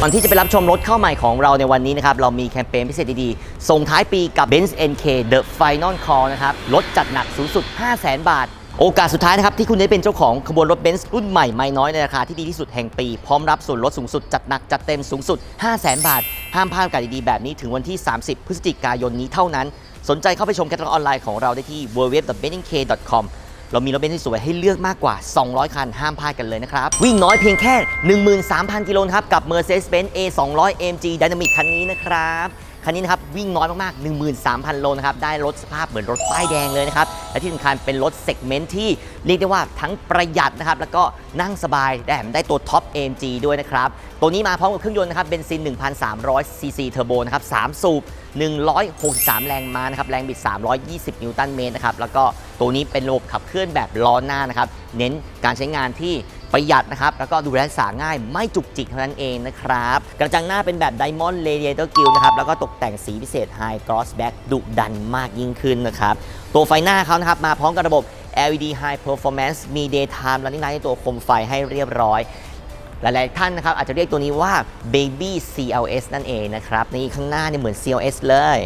ก่อนที่จะไปรับชมรถเข้าใหม่ของเราในวันนี้นะครับ เรามีแคมเปญพิเศษดีๆ ส่งท้ายปีกับ Benz NK The Final Call นะครับลดจัดหนักสูงสุด 500,000 บาท โอกาสสุดท้ายนะครับ ที่คุณได้เป็นเจ้าของขบวนรถเบนซ์รุ่นใหม่ไม่น้อยในราคาที่ดีที่สุดแห่งปี พร้อมรับส่วนลดสูงสุดจัดหนักจัดเต็มสูงสุด 500,000 บาท ห้ามพลาดโอกาสดีๆแบบนี้ถึงวันที่ 30 พฤศจิกายนนี้เท่านั้น สนใจเข้าไปชมแคตตาล็อกออนไลน์ของเราได้ที่ www.bennk.com เรามีรถเบนซ์ที่สวยให้เลือกมากกว่า 200 คัน ห้ามพลาดกันเลยนะครับ วิ่งน้อยเพียงแค่ 13,000 กิโลครับ กับ Mercedes-Benz A 2 0 0 AMG Dynamic คันนี้นะครับ คันนี้นะครับวิ่งน้อยมากๆ 13,000 โลนะครับได้รถสภาพเหมือนรถป้ายแดงเลยนะครับและที่สำคัญเป็นรถเซกเมนต์ที่เรียกได้ว่าทั้งประหยัดนะครับแล้วก็นั่งสบายได้แถมได้ตัวท็อป AMG ด้วยนะครับตัวนี้มาพร้อมกับเครื่องยนต์นะครับเบนซิน 1,300 ซีซีเทอร์โบนะครับ3สูบ163 แรงม้านะครับแรงบิด 320 นิวตันเมตรนะครับแล้วก็ตัวนี้เป็นระบบขับเคลื่อนแบบล้อหน้านะครับเน้นการใช้งานที่ ประหยัดนะครับ แล้วก็ดูแลรักษาง่ายไม่จุกจิกเท่านั้นเองนะครับ กระจังหน้าเป็นแบบ Diamond Radiator Grill นะครับ แล้วก็ตกแต่งสีพิเศษ High Gloss Black ดุดันมากยิ่งขึ้นนะครับ ตัวไฟหน้าเขานะครับ มาพร้อมกับระบบ LED High Performance มี Daytime Running Light ในตัวคมไฟให้เรียบร้อยหลายๆท่านนะครับอาจจะเรียกตัวนี้ว่า Baby CLS นั่นเองนะครับนี่ข้างหน้าเนี่ยเหมือน CLS เลย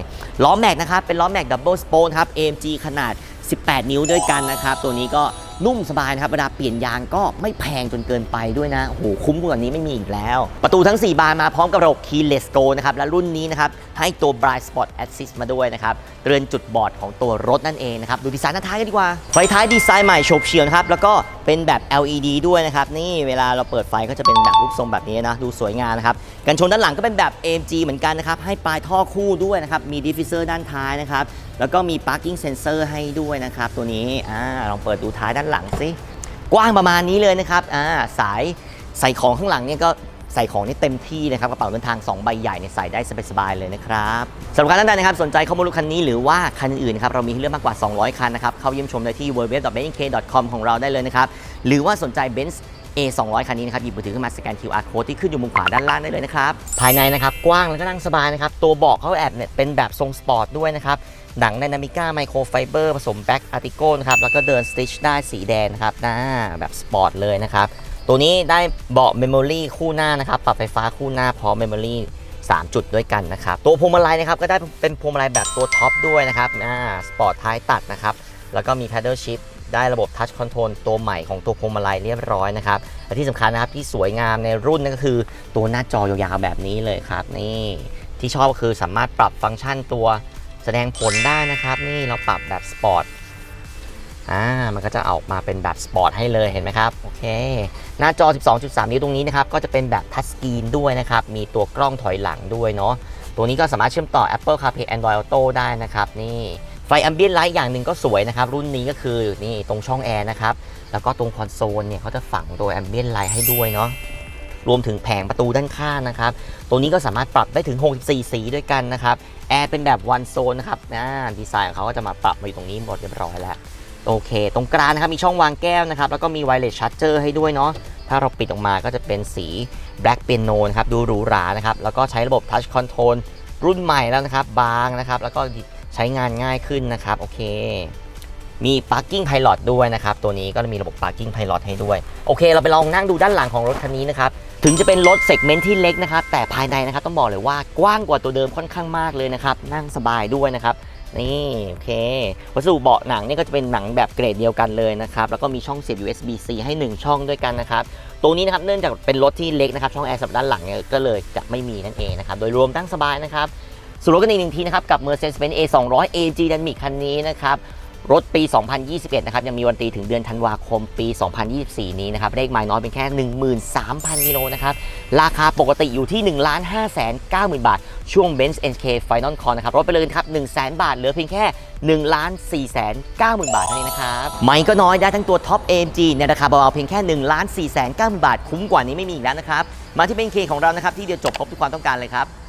ล้อแม็กนะครับเป็นล้อแม็ก Double Spone ครับ AMG ขนาด 18 นิ้วด้วยกันนะครับ ตัวนี้ก็ นุ่มสบายนะครับเวลาเปลี่ยนยางก็ไม่แพงจนเกินไปด้วยนะโอ้โหคุ้มกว่านี้ไม่มีอีกแล้ว ประตูทั้ง 4 บานมาพร้อมกับระบบ Keyless Go นะครับและรุ่นนี้นะครับให้ตัว Bright Spot Assist มาด้วยนะครับเตือนจุดบอดของตัวรถนั่นเองนะครับดูดีไซน์หน้าท้ายกันดีกว่าไฟท้ายดีไซน์ใหม่โฉบเฉี่ยวนะครับแล้วก็เป็นแบบ LED ด้วยนะครับนี่เวลาเราเปิดไฟก็จะเป็นแบบรูปทรงแบบนี้นะดูสวยงามนะครับกันชนด้านหลังก็เป็นแบบ AMG เหมือนกันนะครับให้ปลายท่อคู่ด้วยนะครับมีดิฟฟิเซอร์ด้านท้ายนะครับแล้วก็มี parking sensor ให้ด้วยนะครับ ตัวนี้อ่าลองเปิดดูท้ายด้านหลังสิกว้างประมาณนี้เลยนะครับอ่าสายใส่ของข้างหลังเนี่ยก็ใส่ของนี่เต็มที่นะครับกระเป๋าเดินทาง 2 ใบใหญ่เนี่ยใส่ได้สบายๆเลยนะครับสำหรับการท่านใดนะครับสนใจข้อมูลรถคันนี้หรือว่าคันอื่นๆครับเรามีให้เลือกมากกว่า 200 คันนะครับเข้าเยี่ยมชมได้ที่ www.bnk.com ของเราได้เลยนะครับหรือว่าสนใจ Benz A 200 คันนี้นะครับหยิบมือถือขึ้นมาสแกน QR code ที่ขึ้นอยู่มุมขวาด้านล่างได้เลยนะครับภายในนะครับกว้างแล้วก็นั่งสบายนะครับตัวเบาะเขาแอบเนี่ยเป็นแบบทรงสปอร์ตด้วยนะครับ หนังไดนามิก้าไมโครไฟเบอร์ผสมแบ็กอาร์ติโกนะครับ แล้วก็เดินสติชได้สีแดงนะครับหน้าแบบสปอร์ตเลยนะครับ ตัวนี้ได้เบาะเมมโมรี่คู่หน้านะครับ ปรับไฟฟ้าคู่หน้าพร้อมเมมโมรี่3 จุดด้วยกันนะครับ ตัวพวงมาลัยนะครับก็ได้เป็นพวงมาลัยแบบตัวท็อปด้วยนะครับอ่าสปอร์ตท้ายตัดนะครับ แล้วก็มี paddle shift ได้ระบบ touch control ตัวใหม่ของตัวพวงมาลัยเรียบร้อยนะครับ และที่สำคัญนะครับที่สวยงามในรุ่นนั่นก็คือ ตัวหน้าจอยาวๆแบบนี้เลยครับ นี่ที่ชอบก็คือสามารถปรับฟังก์ชันตัว แสดงผลได้นะครับ นี่เราปรับแบบสปอร์ตอ่ามันก็จะออกมาเป็นแบบสปอร์ตให้เลยเห็นไหมครับโอเค หน้าจอ 12.3 นิ้วตรงนี้นะครับ ก็จะเป็นแบบทัชสกรีนด้วยนะครับ มีตัวกล้องถอยหลังด้วยเนาะตัวนี้ก็สามารถเชื่อมต่อ Apple CarPlay Android Auto ได้นะครับ นี่ไฟ Ambient Light อย่างหนึ่งก็สวยนะครับ รุ่นนี้ก็คือนี่ตรงช่องแอร์นะครับ แล้วก็ตรงคอนโซลเนี่ยเขาจะฝังตัว Ambient Light ให้ด้วยเนาะรวมถึงแผงประตูด้านข้างนะครับ ตัวนี้ก็สามารถปรับได้ถึง 64 สีด้วยกันนะครับ แอร์เป็นแบบ one zone นะครับนะดีไซน์ของเขาก็จะมาปรับมาอยู่ตรงนี้หมดเรียบร้อยแล้ว โอเค ตรงกลางนะครับมีช่องวางแก้วนะครับ แล้วก็มีไวเลสชาร์เจอร์ให้ด้วยเนาะ ถ้าเราปิดออกมาก็จะเป็นสี Black Piano นะครับ ดูหรูหรานะครับ แล้วก็ใช้ระบบ Touch Control รุ่นใหม่แล้วนะครับ บางนะครับ แล้วก็ใช้งานง่ายขึ้นนะครับ โอเค มี Parking Pilot ด้วยนะครับ ตัวนี้ก็มีระบบ Parking Pilot ให้ด้วย โอเค เราไปลองนั่งดูด้านหลังของรถคันนี้นะครับ ถึงจะเป็นรถเซกเมนต์ที่เล็กนะครับ แต่ภายในนะครับต้องบอกเลยว่ากว้างกว่าตัวเดิมค่อนข้างมากเลยนะครับ นั่งสบายด้วยนะครับ นี่โอเค วัสดุเบาะหนังนี่ก็จะเป็นหนังแบบเกรดเดียวกันเลยนะครับ แล้วก็มีช่องเสียบ USB-C ให้ 1 ช่องด้วยกันนะครับตรงนี้นะครับเนื่องจากเป็นรถที่เล็กนะครับช่องแอร์สำหรับด้านหลังเนี่ยก็เลยจะไม่มีนั่นเองนะครับโดยรวมตั้งสบายนะครับสรุปกันอีกหนึ่งทีนะครับกับ Mercedes-Benz A 2 0 0 AG Dynamic คันนี้นะครับ รถปี 2021 นะครับ ยังมีวันตีถึงเดือนธันวาคมปี 2024 นี้นะครับ เลขไมล์น้อยเป็นแค่ 13,000 กิโลนะครับ ราคาปกติอยู่ที่ 1 5 9 0 0 0 0 บาท ช่วง Benz NK Final Call นะครับรถไปเลยครับ 1 0 0 0 0 0 บาท เหลือเพียงแค่ 1 4 9 0 0 0 0บาทเท่านั้นะครับไม่ก็น้อยได้ทั้งตัว Top AMG ในราคาเบาๆเพียงแค่ 1 4 9 0 0 0 0 บาท คุ้มกว่านี้ไม่มีอีกแล้วนะครับ มาที่ BNK ของเรานะครับที่เดียวจบครบทุกความต้องการเลยครับ